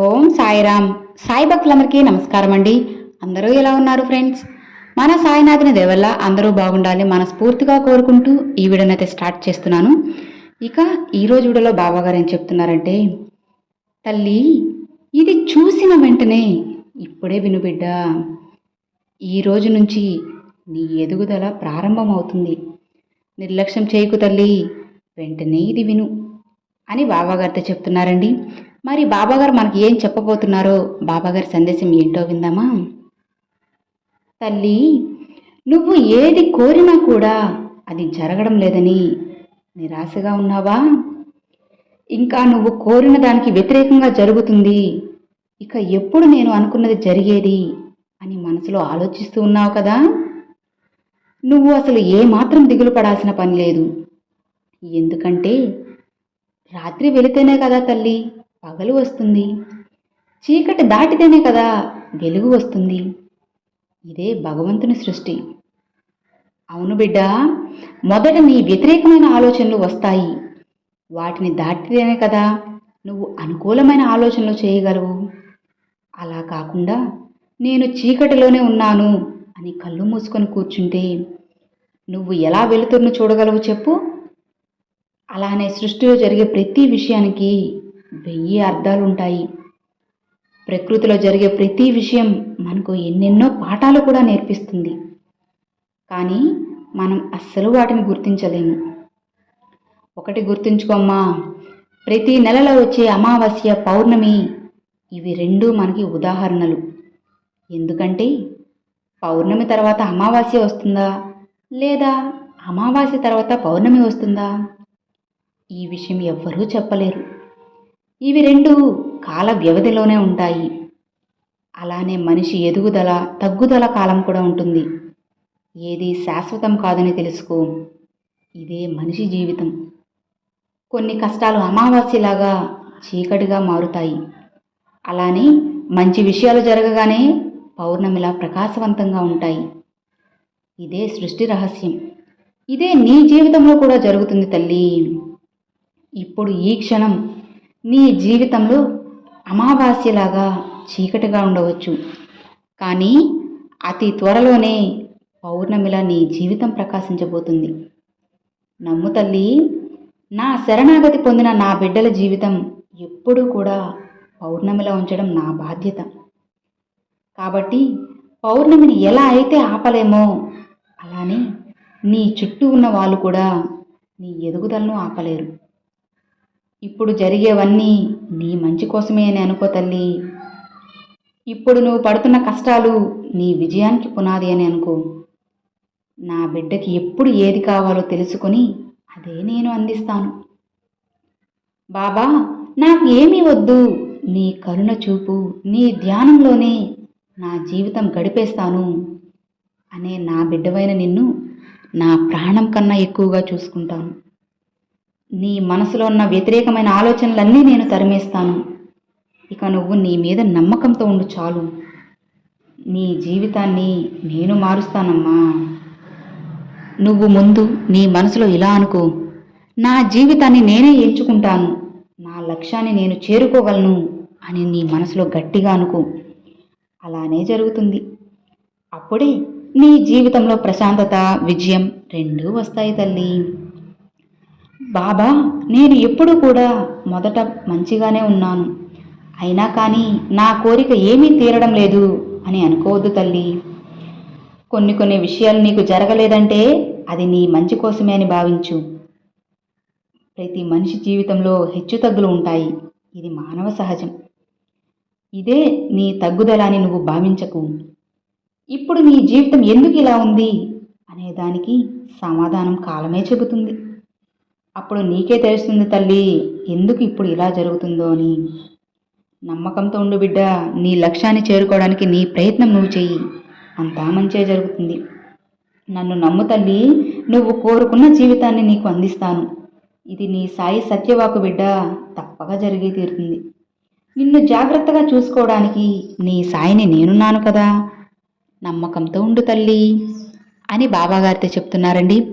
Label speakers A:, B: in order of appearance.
A: ఓం సాయిరామ్. సాయి భక్తులందరికీ నమస్కారం అండి అందరూ ఎలా ఉన్నారు ఫ్రెండ్స్? మన సాయినాథుని దేవల్ల అందరూ బాగుండాలి మనస్ఫూర్తిగా కోరుకుంటూ ఈ వీడియోని అయితే స్టార్ట్ చేస్తున్నాను. ఇక ఈరోజు వీడియోలో బాబాగారు ఏం చెప్తున్నారంటే తల్లి ఇది చూసిన వెంటనే ఇప్పుడే విను బిడ్డ. ఈ రోజు నుంచి నీ ఎదుగుదల ప్రారంభమవుతుంది. నిర్లక్ష్యం చేయకు తల్లి వెంటనే ఇది విను అని బాబాగారితో చెప్తున్నారండి. మరి బాబాగారు మనకి ఏం చెప్పబోతున్నారో బాబాగారి సందేశం ఏంటో విందామా? తల్లి నువ్వు ఏది కోరినా కూడా అది జరగడం లేదని నిరాశగా ఉన్నావా? ఇంకా నువ్వు కోరిన దానికి వ్యతిరేకంగా జరుగుతుంది. ఇక ఎప్పుడు నేను అనుకున్నది జరిగేది అని మనసులో ఆలోచిస్తూ ఉన్నావు కదా? నువ్వు అసలు ఏమాత్రం దిగులు పడాల్సిన పని లేదు. ఎందుకంటే రాత్రి వెళితేనే కదా తల్లి పగలు వస్తుంది. చీకటి దాటితేనే కదా వెలుగు వస్తుంది. ఇదే భగవంతుని సృష్టి. అవును బిడ్డ మొదట నీ వ్యతిరేకమైన ఆలోచనలు వస్తాయి. వాటిని దాటితేనే కదా నువ్వు అనుకూలమైన ఆలోచనలు చేయగలవు. అలా కాకుండా నేను చీకటిలోనే ఉన్నాను అని కళ్ళు మూసుకొని కూర్చుంటే నువ్వు ఎలా వెలుతురును చూడగలవు చెప్పు. అలానే సృష్టిలో జరిగే ప్రతి విషయానికి వెయ్యి అర్థాలు ఉంటాయి ప్రకృతిలో జరిగే ప్రతి విషయం మనకు ఎన్నెన్నో పాఠాలు కూడా నేర్పిస్తుంది. కానీ మనం అస్సలు వాటిని గుర్తించలేము. ఒకటి గుర్తుంచుకోమ్మా. ప్రతి నెలలో వచ్చే అమావాస్య పౌర్ణమి ఇవి రెండు మనకి ఉదాహరణలు. ఎందుకంటే పౌర్ణమి తర్వాత అమావాస్య వస్తుందా? లేదా అమావాస్య తర్వాత పౌర్ణమి వస్తుందా? ఈ విషయం ఎవ్వరూ చెప్పలేరు. ఇవి రెండు కాల వ్యవధిలోనే ఉంటాయి. అలానే మనిషి ఎదుగుదల తగ్గుదల కాలం కూడా ఉంటుంది. ఏది శాశ్వతం కాదని తెలుసుకో. ఇదే మనిషి జీవితం. కొన్ని కష్టాలు అమావాస్యలాగా చీకటిగా మారుతాయి. అలానే మంచి విషయాలు జరగగానే పౌర్ణమిలా ప్రకాశవంతంగా ఉంటాయి. ఇదే సృష్టి రహస్యం. ఇదే నీ జీవితంలో కూడా జరుగుతుంది తల్లి. ఇప్పుడు ఈ క్షణం నీ జీవితంలో అమావాస్యలాగా చీకటిగా ఉండవచ్చు. కానీ అతి త్వరలోనే పౌర్ణమిలా నీ జీవితం ప్రకాశించబోతుంది. నమ్ము తల్లి నా శరణాగతి పొందిన నా బిడ్డల జీవితం ఎప్పుడూ కూడా పౌర్ణమిలా ఉంచడం నా బాధ్యత. కాబట్టి పౌర్ణమిని ఎలా అయితే ఆపలేమో అలానే నీ చుట్టూ ఉన్న వాళ్ళు కూడా నీ ఎదుగుదలను ఆపలేరు. ఇప్పుడు జరిగేవన్నీ నీ మంచి కోసమే అని అనుకో తల్లి. ఇప్పుడు నువ్వు పడుతున్న కష్టాలు నీ విజయానికి పునాది అని అనుకో. నా బిడ్డకి ఎప్పుడు ఏది కావాలో తెలుసుకొని అదే నేను అందిస్తాను. బాబా నాకు ఏమీ వద్దు. నీ కరుణ చూపు నీ ధ్యానంలోనే నా జీవితం గడిపేస్తాను అనే నా బిడ్డవైన నిన్ను నా ప్రాణం కన్నా ఎక్కువగా చూసుకుంటాను. నీ మనసులో ఉన్న వ్యతిరేకమైన ఆలోచనలన్నీ నేను తరిమేస్తాను. ఇక నువ్వు నీ మీద నమ్మకంతో ఉండు చాలు. నీ జీవితాన్ని నేను మారుస్తానమ్మా. నువ్వు ముందు నీ మనసులో ఇలా అనుకో. నా జీవితాన్ని నేనే ఎంచుకుంటాను. నా లక్ష్యాన్ని నేను చేరుకోగలను అని నీ మనసులో గట్టిగా అనుకో. అలానే జరుగుతుంది. అప్పుడే నీ జీవితంలో ప్రశాంతత విజయం రెండూ వస్తాయి తల్లి. బాబా నేను ఎప్పుడు కూడా మొదట మంచిగానే ఉన్నాను. అయినా కానీ నా కోరిక ఏమీ తీరడం లేదు అని అనుకోవద్దు తల్లి. కొన్ని కొన్ని విషయాలు నీకు జరగలేదంటే అది నీ మంచి కోసమే అని భావించు. ప్రతి మనిషి జీవితంలో హెచ్చుతగ్గులు ఉంటాయి. ఇది మానవ సహజం. ఇదే నీ తగ్గుదల అని నువ్వు భావించకు. ఇప్పుడు నీ జీవితం ఎందుకు ఇలా ఉంది అనే దానికి సమాధానం కాలమే చెబుతుంది. అప్పుడు నీకే తెలుస్తుంది తల్లి ఎందుకు ఇప్పుడు ఇలా జరుగుతుందో అని. నమ్మకంతో ఉండు బిడ్డ నీ లక్ష్యాన్ని చేరుకోవడానికి నీ ప్రయత్నం నువ్వు చెయ్యి. అంతా మంచిగా జరుగుతుంది. నన్ను నమ్ము తల్లి నువ్వు కోరుకున్న జీవితాన్ని నీకు అందిస్తాను. ఇది నీ సాయి సత్యవాకు బిడ్డ తప్పగా జరిగి తీరుతుంది. నిన్ను జాగ్రత్తగా చూసుకోవడానికి నీ సాయిని నేనున్నాను కదా. నమ్మకంతో ఉండు తల్లి అని బాబాగారితో చెప్తున్నారండి.